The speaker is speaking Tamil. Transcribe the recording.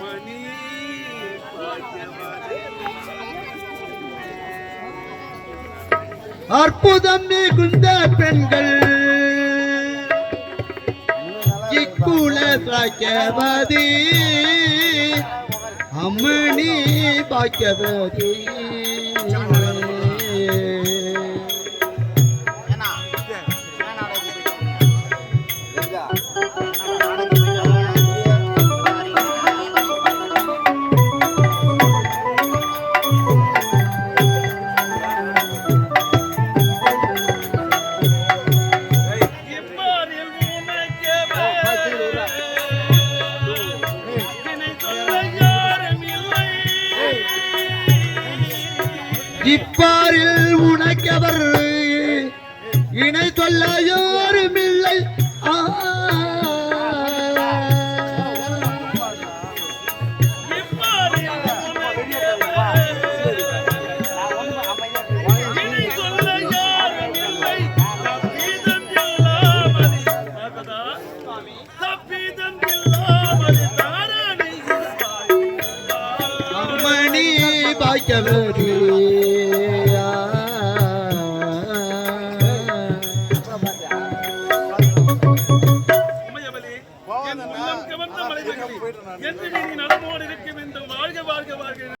மணி அற்புதம் மிகுந்த பெண்கள். இக்குல சாக்கியவதி. அம்மணி பாக்கியவதி. இப்பாரில் உனக்கவர் இணை சொல்ல ஆடி பாய்க்கவேடி என்று நீ நடமோடு இருக்க வேண்டும். வாழ்க வாழ்க வாழ்க.